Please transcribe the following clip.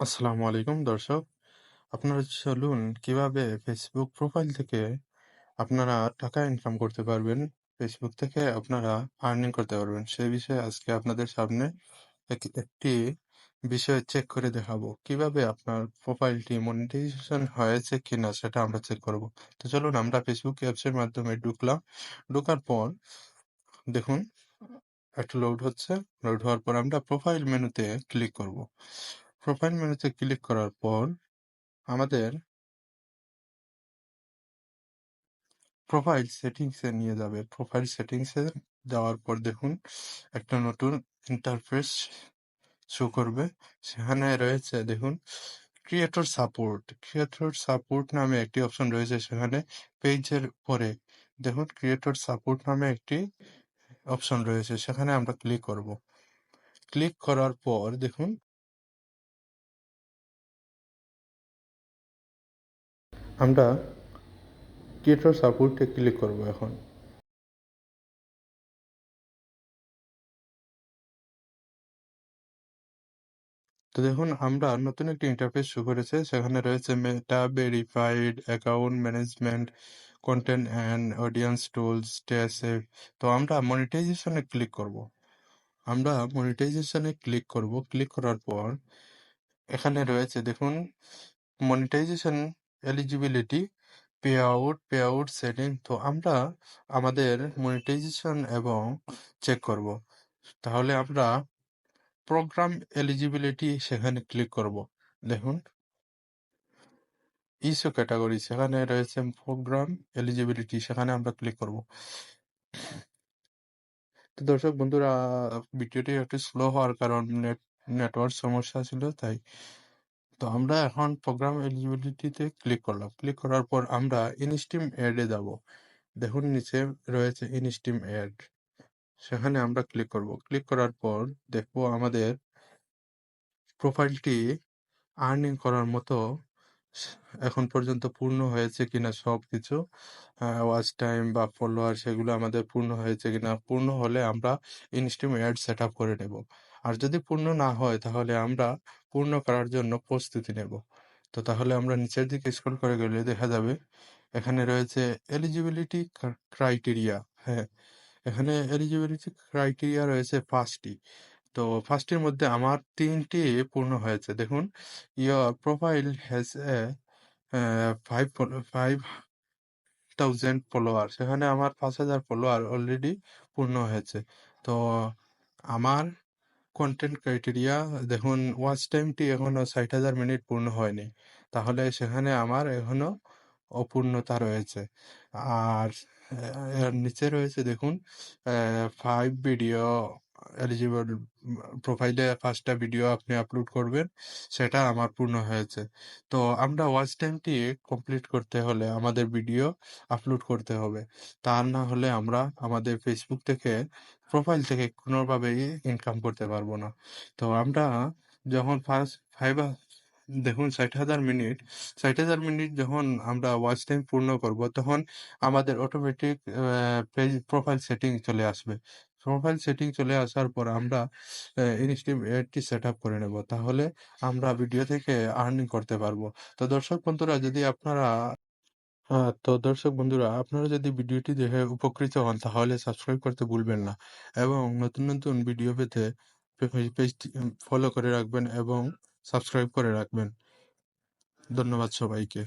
আসসালামু আলাইকুম দর্শক। আপনারা চলুন কীভাবে ফেসবুক প্রোফাইল থেকে আপনারা টাকা ইনকাম করতে পারবেন ফেসবুক থেকে আপনারা আর্নিং করতে পারবেন সেই বিষয়ে আজকে আপনাদের সামনে একটি বিষয় চেক করে দেখাবো। কীভাবে আপনার প্রোফাইলটি মনিটাইজেশন হয়েছে কিনা সেটা আমরা চেক করব। তো চলুন আমরা ফেসবুক অ্যাপসের মাধ্যমে ঢুকলাম। ঢোকার পর দেখুন, একটা লোড হচ্ছে। লোড হওয়ার পর আমরা প্রোফাইল মেনুতে ক্লিক করব। প্রোফাইল মেনুতে ক্লিক করার পর আমাদের প্রোফাইল সেটিংসে নিয়ে যাবে। প্রোফাইল সেটিংসে যাওয়ার পর দেখুন একটা নতুন ইন্টারফেস শো করবে। সেখানে রয়েছে দেখুন ক্রিয়েটর সাপোর্ট ক্রিয়েটর সাপোর্ট নামে একটি অপশন রয়েছে সেখানে পেজের পরে দেখুন ক্রিয়েটর সাপোর্ট নামে একটি অপশন রয়েছে। সেখানে আমরা ক্লিক করব। ক্লিক করার পর দেখুন আমরা ক্রিয়েটর সাপোর্টে ক্লিক করব এখন। তো দেখুন, আমরা নতুন একটি ইন্টারফেস শুরু করেছে, সেখানে রয়েছে meta verified account management content and audience tools TSF তো আমরা মনিটাইজেশনে ক্লিক করব। আমরা মনিটাইজেশনে ক্লিক করব। ক্লিক করার পর এখানে রয়েছে, দেখুন monetization eligibility payout payout setting তো আমরা আমাদের মনিটাইজেশন এবং চেক করব। তাহলে আমরা প্রোগ্রাম এলিজিবিলিটি সেখানে ক্লিক করব। দেখুন। ইস্যু ক্যাটাগরি সেখানে রয়েছে প্রোগ্রাম এলিজিবিলিটি সেখানে আমরা ক্লিক করব। তো দর্শক বন্ধুরা, ভিডিওটি একটু স্লো হওয়ার কারণ নেট নেটওয়ার্ক সমস্যা ছিল, তাই তো আমরা এখন প্রোগ্রাম এলিজিবিলিটিতে ক্লিক করলাম। ক্লিক করার পর আমরা ইনস্টিম অ্যাডে যাব। দেখুন, নিচে রয়েছে ইনস্টিম অ্যাড সেখানে আমরা ক্লিক করব। ক্লিক করার পর দেখব আমাদের প্রোফাইলটি আর্নিং করার মতো এখন পর্যন্ত পূর্ণ হয়েছে কিনা সবকিছু ওয়াচ টাইম বা ফলোয়ার সেগুলো আমাদের পূর্ণ হয়েছে কিনা, পূর্ণ হলে আমরা ইনস্টিম অ্যাড সেট আপ করে নেব। আর যদি পূর্ণ না হয়, তাহলে আমরা পূর্ণ করার জন্য প্রস্তুতি নেব। তো তাহলে আমরা নিচের দিকে স্ক্রল করে গেলে দেখা যাবে, এখানে রয়েছে এলিজিবিলিটি ক্রাইটেরিয়া হ্যাঁ। এখানে এলিজিবিলিটি ক্রাইটেরিয়া রয়েছে পাঁচটি। তো ফার্স্টের মধ্যে আমার তিনটি পূর্ণ হয়েছে। দেখুন your profile has a five five thousand follower সেখানে আমার পাঁচ হাজার ফলোয়ার অলরেডি পূর্ণ হয়েছে। তো আমার কন্টেন্ট ক্রাইটেরিয়া দেখুন ওয়াচ টাইমটি এখনও ষাট হাজার মিনিট পূর্ণ হয়নি। তাহলে সেখানে আমার এখনও অপূর্ণতা রয়েছে। আর এর নিচে রয়েছে দেখুন ফাইভ ভিডিও এলিজিবল প্রোফাইলে পাঁচটা ভিডিও আপনি আপলোড করবেন, সেটা আমার পূর্ণ হয়েছে। তো আমরা ওয়াচ টাইমটি কমপ্লিট করতে হলে আমাদের ভিডিও আপলোড করতে হবে। তা না হলে আমরা আমাদের ফেসবুক থেকে প্রোফাইল থেকে কোনোভাবেই ইনকাম করতে পারব না। তো আমরা যখন ফার্স্ট ফাইভ দেখুন ষাট হাজার মিনিট ষাট হাজার মিনিট যখন আমরা ওয়াচ টাইম পূর্ণ করব, তখন আমাদের অটোমেটিক পেজ প্রোফাইল সেটিং চলে আসবে। প্রোফাইল সেটিং চলে আসার পর আমরা ইনস্টিম এডটি সেট আপ করে নেব। তাহলে আমরা ভিডিও থেকে আর্নিং করতে পারব। তো দর্শক বন্ধুরা, যদি আপনারা তো দর্শক বন্ধুরা, আপনারা যদি ভিডিওটি দেখে উপকৃত হন, তাহলে সাবস্ক্রাইব করতে ভুলবেন না। এবং নতুন নতুন ভিডিও পেতে পেজটি ফলো করে রাখবেন এবং সাবস্ক্রাইব করে রাখবেন। ধন্যবাদ সবাইকে।